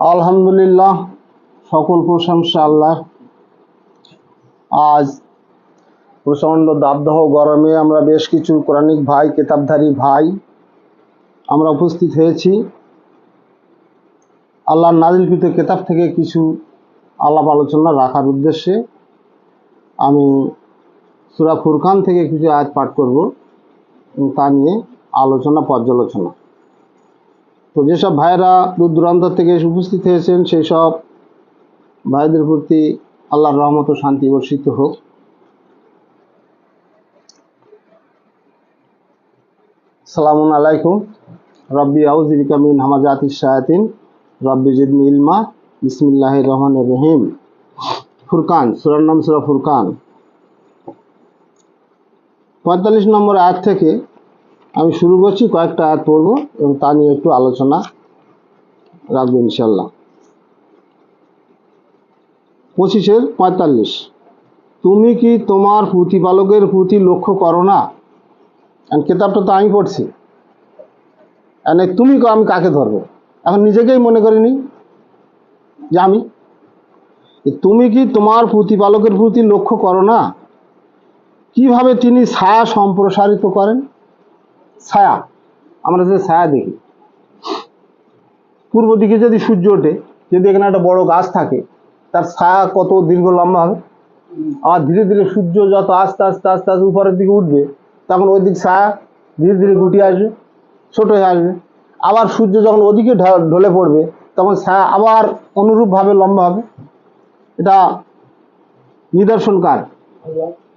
আলহামদুলিল্লাহ, সকল প্রশংসা আল্লাহ আজ প্রচণ্ড দাবদাহ গরমে আমরা বেশ কিছু কোরআনিক ভাই, কেতাবধারী ভাই আমরা উপস্থিত হয়েছি। আল্লাহর নাজিলকৃত কেতাব থেকে কিছু আলাপ আলোচনা রাখার উদ্দেশ্যে আমি সুরা ফুরকান থেকে কিছু আয়াত পাঠ করব তা নিয়ে আলোচনা, পর্যালোচনা। তো যেসব ভাইয়েরা দূর দূরান্ত থেকে উপস্থিত হয়েছেন, সেই সব ভাইদের প্রতি আল্লাহর রহমত শান্তি বর্ষিত হোক। সালামুন আলাইকুম। রব্বি আউজিবিকা মিন হামাজাতিস শায়াতিন। রব্বি জিদনি ইলমা। বিসমিল্লাহির রহমানির রহিম। ফুরকান, সূরার নাম সূরা ফুরকান। পঁয়তাল্লিশ নম্বর আয়াত থেকে আমি শুরু করছি, কয়েকটা আয়াত পড়ব এবং তা নিয়ে একটু আলোচনা রাখব ইনশাল্লাহ পঁচিশের পঁয়তাল্লিশ। তুমি কি তোমার প্রতিপালকের প্রতি লক্ষ্য করো না? কেতাবটা তো আমি পড়ছি। এই তুমি আমি কাকে ধরবো? এখন নিজেকেই মনে করিনি যে আমি। তুমি কি তোমার প্রতিপালকের প্রতি লক্ষ্য করো না? কীভাবে তিনি ছায়া সম্প্রসারিত করেন? ছায়া, আমরা যে ছায়া দেখি। পূর্ব দিকে যদি সূর্য ওঠে, যদি এখানে একটা বড় গাছ থাকে, তার ছায়া কত দীর্ঘ লম্বা হবে? আর ধীরে ধীরে সূর্য যত আস্তে আস্তে আস্তে আস্তে উপরের দিকে উঠবে, তখন ওই দিক ছায়া ধীরে ধীরে গুটিয়ে আসবে, ছোট হয়ে আসবে। আবার সূর্য যখন ওদিকে ঢলে পড়বে, তখন ছায়া আবার অনুরূপভাবে লম্বা হবে। এটা নিদর্শন কার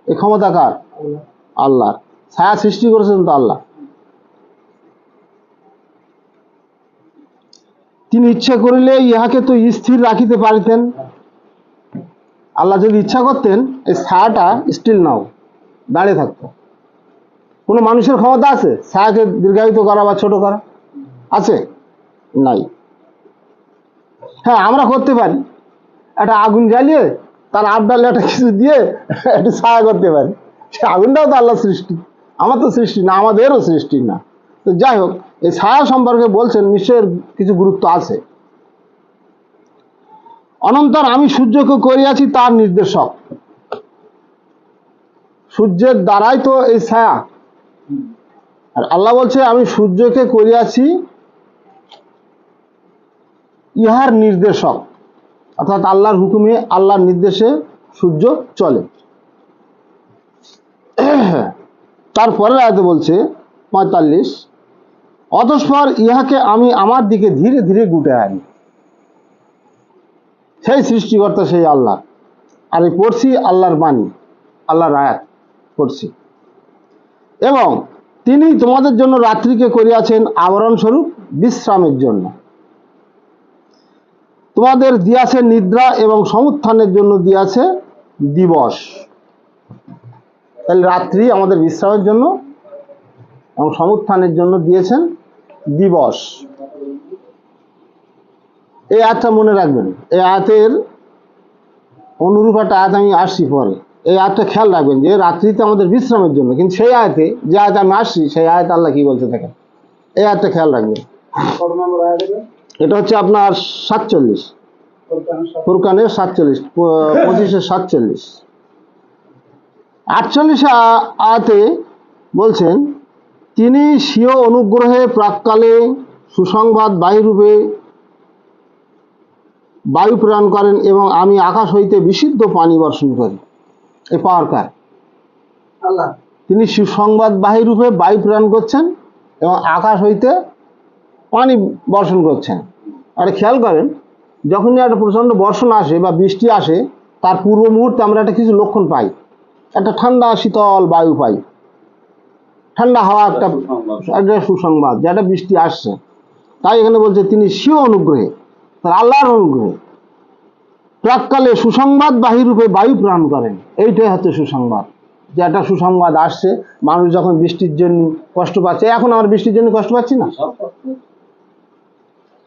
এই ক্ষমতা কার আল্লাহ। ছায়া সৃষ্টি করেছেন তো আল্লাহ। তিনি ইচ্ছা করিলে ইহাকে তো স্থির রাখিতে পারিতেন। আল্লাহ যদি ইচ্ছা করতেন, এই ছায়াটা স্টিল নাও, দাঁড়িয়ে থাকতো। কোনো মানুষের ক্ষমতা আছে? ছায়াকে দীর্ঘায়িত করা বা ছোট করা আছে? নাই। হ্যাঁ আমরা করতে পারি। একটা আগুন জ্বালিয়ে, তার আবডালে একটা কিছু দিয়ে একটু ছায়া করতে পারি। সে আগুনটাও তো আল্লাহ সৃষ্টি। আমার তো সৃষ্টি না, আমাদেরও সৃষ্টি না। তো যাই হোক, এই ছায়া সম্পর্কে বলছেন নিশ্চয়ের কিছু গুরুত্ব আছে। অনন্তর আমি সূর্যকে করিয়াছি তার নির্দেশক। সূর্যের দ্বারাই তো এই ছায়া। আর আল্লাহ বলছে, আমি সূর্যকে করিয়াছি ইহার নির্দেশক। অর্থাৎ আল্লাহর হুকুমে, আল্লাহর নির্দেশে সূর্য চলে। তারপরের আয়তে বলছে, পঁয়তাল্লিশ অতঃপর ইহাকে আমি আমার দিকে ধীরে ধীরে গুটে আনি। সেই সৃষ্টিকর্তা সেই আল্লাহ। আর এই পড়ছি আল্লাহর বাণী, আল্লাহর আয়াত পড়ছি। এবং তিনি তোমাদের জন্য রাত্রিকে করিয়াছেন আবরণ স্বরূপ বিশ্রামের জন্য। তোমাদের দিয়াছে নিদ্রা এবং সমুত্থানের জন্য দিয়াছে দিবস। তাহলে রাত্রি আমাদের বিশ্রামের জন্য এবং সমুত্থানের জন্য দিয়েছেন দিবস। এই আয়াতটা মনে রাখবেন। এই আয়াতের অনুরূপ একটা আয়াত আমি আসছি পরে। এই আয়াতটা খেয়াল রাখবেন যে রাত্রিতে আমাদের বিশ্রামের জন্য, কিন্তু সেই আয়াতে যে আয়াত আমি আসছি, সেই আয়াত আল্লাহ কি বলতে থাকেন এই আয়াতটা খেয়াল রাখবেন? এটা হচ্ছে আপনার সাতচল্লিশ। ফুরকানের সাতচল্লিশ পঁচিশে সাতচল্লিশ। আটচল্লিশ আয়াতে বলছেন তিনি স্বীয় অনুগ্রহে প্রাককালে সুসংবাদ বায়ুরূপে বায়ু প্রেরণ করেন এবং আমি আকাশ হইতে বিশুদ্ধ পানি বর্ষণ করি। এ পাওয়ার কার? আল্লাহ। তিনি সুসংবাদ বাহিরূপে বায়ু প্রেরণ করছেন এবং আকাশ হইতে পানি বর্ষণ করছেন। আর খেয়াল করেন যখনই একটা প্রচণ্ড বর্ষণ আসে বা বৃষ্টি আসে তার পূর্ব মুহূর্তে আমরা একটা কিছু লক্ষণ পাই। একটা ঠান্ডা শীতল বায়ু পাই। ঠান্ডা হাওয়া একটা একটা সুসংবাদ যেটা বৃষ্টি আসছে। তাই এখানে বলছে তিনি স্বীয় অনুগ্রহে তার আল্লাহর অনুগ্রহে প্রাককালে সুসংবাদ বাহিরূপে বায়ু প্রাণ করেন। এইটাই হচ্ছে সুসংবাদ। যে একটা সুসংবাদ আসছে মানুষ যখন বৃষ্টির জন্য কষ্ট পাচ্ছে এখন আমরা বৃষ্টির জন্য কষ্ট পাচ্ছি না।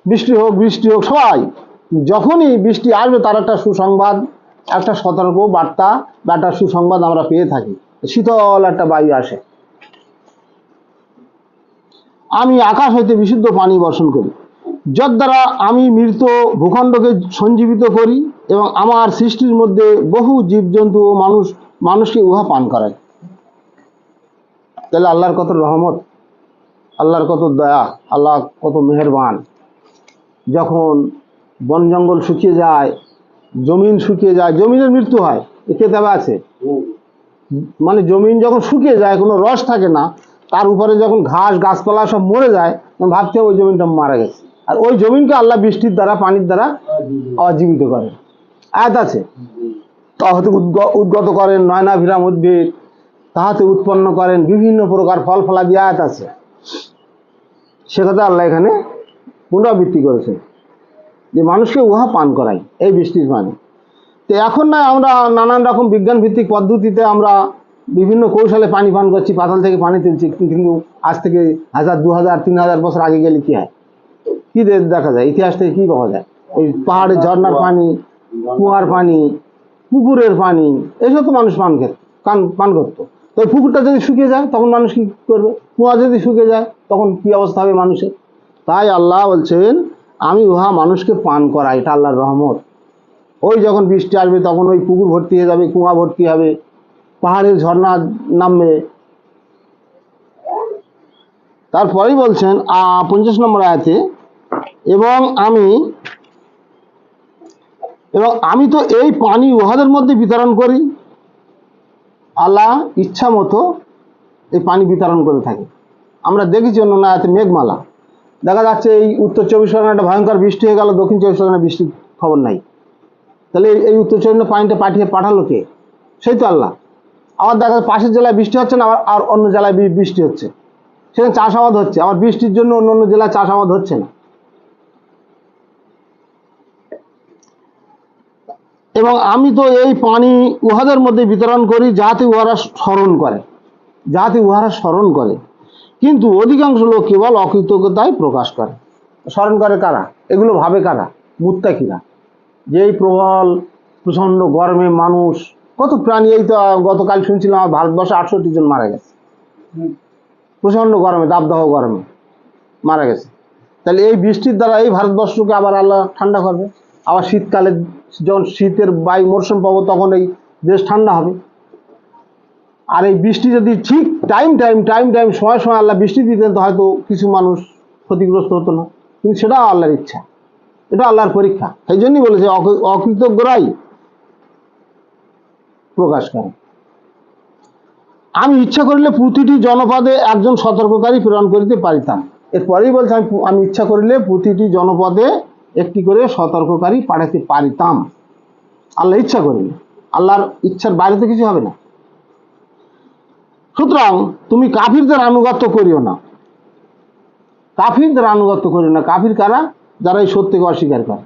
বৃষ্টি হোক বৃষ্টি হোক সবাই। যখনই বৃষ্টি আসবে তার একটা সুসংবাদ একটা সতর্ক বার্তা বা একটা সুসংবাদ আমরা পেয়ে থাকি। শীতল একটা বায়ু আসে। আমি আকাশ হইতে বিশুদ্ধ পানি বর্ষণ করি। যার দ্বারা আমি মৃত ভূখণ্ডকে সঞ্জীবিত করি এবং আমার সৃষ্টির মধ্যে বহু জীবজন্তু ও মানুষ, মানুষকে উহা পান করাই তাহলে আল্লাহর কত রহমত, আল্লাহর কত দয়া, আল্লাহ কত মেহেরবান। যখন বন জঙ্গল শুকিয়ে যায়, জমিন শুকিয়ে যায় জমিনের মৃত্যু হয়, এ কেতাবে আছে। মানে জমিন যখন শুকিয়ে যায়, কোনো রস থাকে না তার উপরে যখন ঘাস, গাছপালা সব মরে যায়, তখন ভাবতে ওই জমিনটা মারা গেছে। আর ওই জমিনকে আল্লাহ বৃষ্টির দ্বারা, পানির দ্বারা অজীবিত করে। আয়াত আছে। তাহাতে উদ্গ- উদ্গত করেন নয়নাভিরাম উদ্ভিদ, তাহাতে উৎপন্ন করেন, বিভিন্ন প্রকার ফল ফলাদি আয়াত আছে। সে কথা আল্লাহ এখানে পুনরাবৃত্তি করেছেন। যে মানুষকে উহা পান করাই, এই বৃষ্টির পানি। তো এখন না আমরা নানান রকম বিজ্ঞান ভিত্তিক পদ্ধতিতে আমরা বিভিন্ন কৌশলে পানি পান করছি, পাতাল থেকে পানি তুলছি, কিন্তু আজ থেকে হাজার, দু হাজার, তিন হাজার বছর আগে গেলে কি হয়? কি দেখা যায়? ইতিহাস থেকে কি পাওয়া যায়? ওই পাহাড়ের ঝর্ণার পানি, কুয়ার পানি, পুকুরের পানি, এসব তো মানুষ পান খেত কান পান করতো। তো পুকুরটা যদি শুকিয়ে যায়, তখন মানুষ কি করবে? কুয়া যদি শুকিয়ে যায়, তখন কি অবস্থা হবে মানুষের? তাই আল্লাহ বলছেন, আমি উহা মানুষকে পান করাই এটা আল্লাহর রহমত। ওই যখন বৃষ্টি আসবে, তখন ওই পুকুর ভর্তি হয়ে যাবে, কুয়া ভর্তি হবে। পাহাড়ের ঝর্ণা নামবে তারপরেই বলছেন পঞ্চাশ নম্বর আয়াতে, এবং আমি এবং আমি তো এই পানি উহাদের মধ্যে বিতরণ করি। আল্লাহ ইচ্ছা মতো এই পানি বিতরণ করে থাকে। আমরা দেখেছি অন্য না মেঘমালা। দেখা যাচ্ছে এই উত্তর চব্বিশ পরগনাটা ভয়ঙ্কর বৃষ্টি হয়ে গেল, দক্ষিণ চব্বিশ পরগনা বৃষ্টির খবর নাই। তাহলে এই উত্তর চব্বিশ পানিটা পাঠিয়ে পাঠালো কে? সেই তো আল্লাহ। আবার দেখা যাচ্ছে পাশের জেলায় বৃষ্টি হচ্ছে না আর অন্য জেলায় বৃষ্টি হচ্ছে। সেখানে চাষাবাদ হচ্ছে, আবার বৃষ্টির জন্য অন্য অন্য জেলায় চাষাবাদ হচ্ছে না। এবং আমি তো এই পানি উহাদের মধ্যে বিতরণ করি, যাতে উহারা স্মরণ করে। যাতে উহারা স্মরণ করে। কিন্তু অধিকাংশ লোক কেবল অকৃতজ্ঞতায় প্রকাশ করে। স্মরণ করে কারা? এগুলো ভাবে কারা? মুত্তাকিরা যে এই প্রবল, প্রচণ্ড গরমে মানুষ কত প্রাণী এই তো গতকাল শুনছিলাম আমার ভারতবর্ষে আটষট্টি জন মারা গেছে। প্রচণ্ড গরমে দাবদাহ গরমে মারা গেছে। তাহলে এই বৃষ্টির দ্বারা এই ভারতবর্ষকে আবার আল্লাহ ঠান্ডা করবে। আবার শীতকালে যখন শীতের বায়ু মরশুম পাবো তখন এই দেশ ঠান্ডা হবে। আর এই বৃষ্টি যদি ঠিক টাইম টাইম টাইম টাইম সময় সময় আল্লাহ বৃষ্টি দিতেন তো হয়তো কিছু মানুষ ক্ষতিগ্রস্ত হতো না। কিন্তু সেটাও আল্লাহর ইচ্ছা। এটা আল্লাহর পরীক্ষা। সেই জন্যই বলেছে অক- অকৃতজ্ঞরাই প্রকাশ করে আমি ইচ্ছা করিলে প্রতিটি জনপদে একজন সতর্ককারী প্রেরণ করিতে পারিতাম। এরপরেই বলছে, আমি আমি ইচ্ছা করিলে প্রতিটি জনপদে একটি করে সতর্ককারী পাঠাতে পারিতাম। আল্লাহ ইচ্ছা করিলে আল্লাহর ইচ্ছার বাইরে তো কিছু হবে না। সুতরাং তুমি কাফিরদের আনুগত্য করিও না। কাফিরদের আনুগত্য করিও না। কাফির কারা? যারা এই সত্যকে অস্বীকার করে।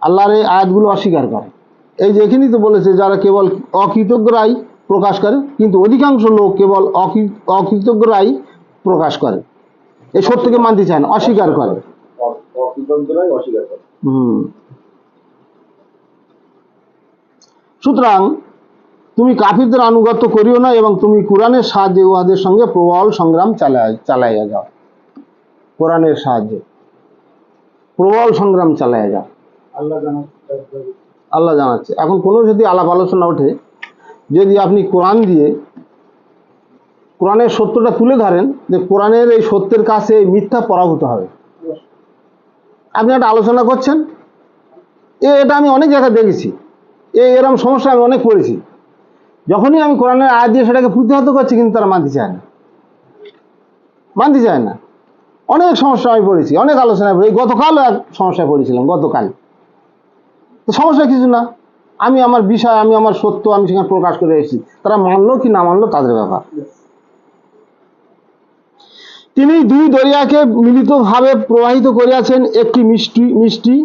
আল্লাহর এই আয়াতগুলো অস্বীকার করে। এই যে এখানেই তো বলেছে যারা কেবল অকৃতজ্ঞরাই প্রকাশ করে কিন্তু অধিকাংশ লোক কেবল অকৃতজ্ঞরাই প্রকাশ করে। এই সত্যকে মানতে চায় না অস্বীকার করে। হুম। সুতরাং তুমি কাফিরদের আনুগত্য করিও না এবং তুমি কোরআনের সাহায্যে উহাদের সঙ্গে প্রবল সংগ্রাম চালায় চালাইয়া যাও। কোরআনের সাহায্যে। প্রবল সংগ্রাম চালাইয়া যাও। আল্লাহ আল্লাহ জানাচ্ছে। এখন কোনো যদি আলাপ আলোচনা ওঠে, যদি আপনি কোরআন দিয়ে কোরআনের সত্যটা তুলে ধরেন, যে কোরআনের এই সত্যের কাছে এই মিথ্যা পরাভূত হবে। আপনি একটা আলোচনা করছেন, এ এটা আমি অনেক জায়গায় দেখেছি, এ এরকম সমস্যা আমি অনেক পড়েছি। যখনই আমি কোরআনের আয় দিয়ে সেটাকে প্রতিহত করছি, কিন্তু তারা মানতে চায় না। মানতে চায় না। অনেক সমস্যা আমি পড়েছি, অনেক আলোচনায় পড়ি এই গতকালও এক সমস্যায় পড়েছিলাম, গতকাল। তো সমস্যা কিছু না। আমি আমার বিষয়, আমি আমার সত্য, আমি সেখানে প্রকাশ করে এসেছি। তারা মানলো কি না মানলো তাদের ব্যাপার। তিনি দুই দরিয়াকে মিলিতভাবে প্রবাহিত করিয়াছেন, একটি মিষ্টি মিষ্টি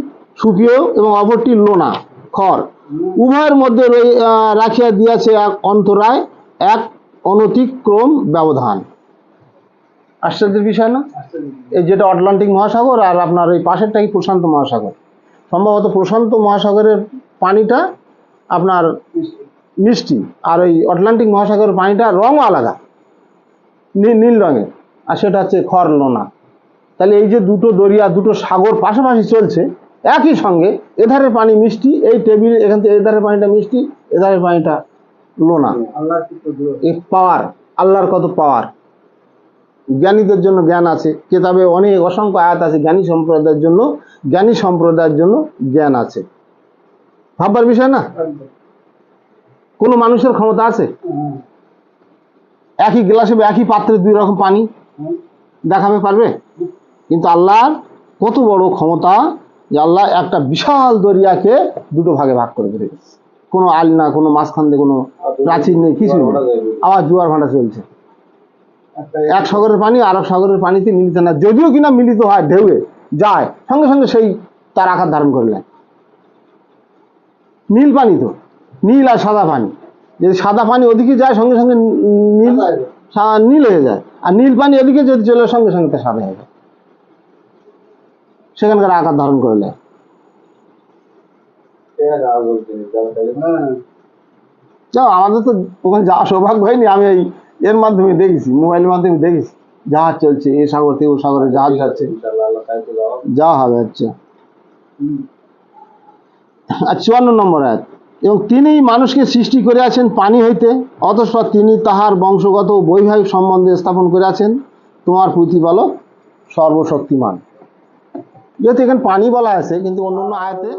সুপীয় এবং অপরটি লোনা, খড়। উভয়ের মধ্যে রাখিয়া দিয়াছে এক অন্তরায় এক অনতিক্রম ব্যবধান। আশ্চর্যের বিষয় না? এই যেটা আটলান্টিক মহাসাগর আর আপনার ওই পাশেরটাই প্রশান্ত মহাসাগর? সম্ভবত প্রশান্ত মহাসাগরের পানিটা আপনার মিষ্টি আর ওই আটলান্টিক মহাসাগরের পানিটা রঙও আলাদা নীল নীল রঙের আর সেটা হচ্ছে খড় লোনা তাহলে এই যে দুটো দরিয়া দুটো সাগর পাশাপাশি চলছে একই সঙ্গে এধারে পানি মিষ্টি এই টেবিল এখান থেকে এধারে পানিটা মিষ্টি এধারে পানিটা লোনা পাওয়ার আল্লাহর কত পাওয়ার। জ্ঞানীদের জন্য জ্ঞান আছে। কেতাবে অনেক অসংখ্য আয়াত আছে জ্ঞানী সম্প্রদায়ের জন্য, জ্ঞানী সম্প্রদায়ের জন্য জ্ঞান আছে। ভাববার বিষয় না? কোনো মানুষের ক্ষমতা আছে। একই গ্লাসে একই পাত্রে দুই রকম পানি। দেখাবে, পারবে? কিন্তু আল্লাহর কত বড় ক্ষমতা যে আল্লাহ একটা বিশাল দরিয়াকে দুটো ভাগে ভাগ করে দিয়েছে কোনো আল না কোনো মাঝখান দিয়ে কোনো প্রাচীর নেই কিছু আবার জোয়ার ভাঁটা চলছে। এক সাগরের পানি আর এক সাগরের পানিতে মিলিত না। যদিও কিনা মিলিত হয় ঢেউয়ে যায় সঙ্গে সঙ্গে সেই তার আকার ধারণ করে নেয়। নীল পানি তো নীল আর সাদা পানি। যদি সাদা পানি ওদিকে যায় সঙ্গে সঙ্গে নীল নীল হয়ে যায়। আর নীল পানি এদিকে যদি চলে সঙ্গে সঙ্গে তা সাদা হয়ে যায়। সেখানকার আকার ধারণ করে নেয়। হ্যাঁ। যাও আমাদের তো ওখানে যাওয়া সৌভাগ্য হয়নি। আমি এই এর মাধ্যমে দেখেছি মোবাইলের মাধ্যমে দেখেছি জাহাজ চলছে এ সাগর থেকে ও সাগরে জাহাজ যাচ্ছে। যাওয়া হবে আচ্ছা। আর চুয়ান্ন নম্বর আয়াত এবং তিনি মানুষকে সৃষ্টি করে আছেন পানি হইতে অতঃপর তিনি তাহার বংশগত ও বৈবাহিক সম্বন্ধে স্থাপন করে আছেন তোমার প্রতিপালক সর্বশক্তিমান। যেহেতু এখানে পানি বলা আছে কিন্তু অন্য অন্য আয়াতে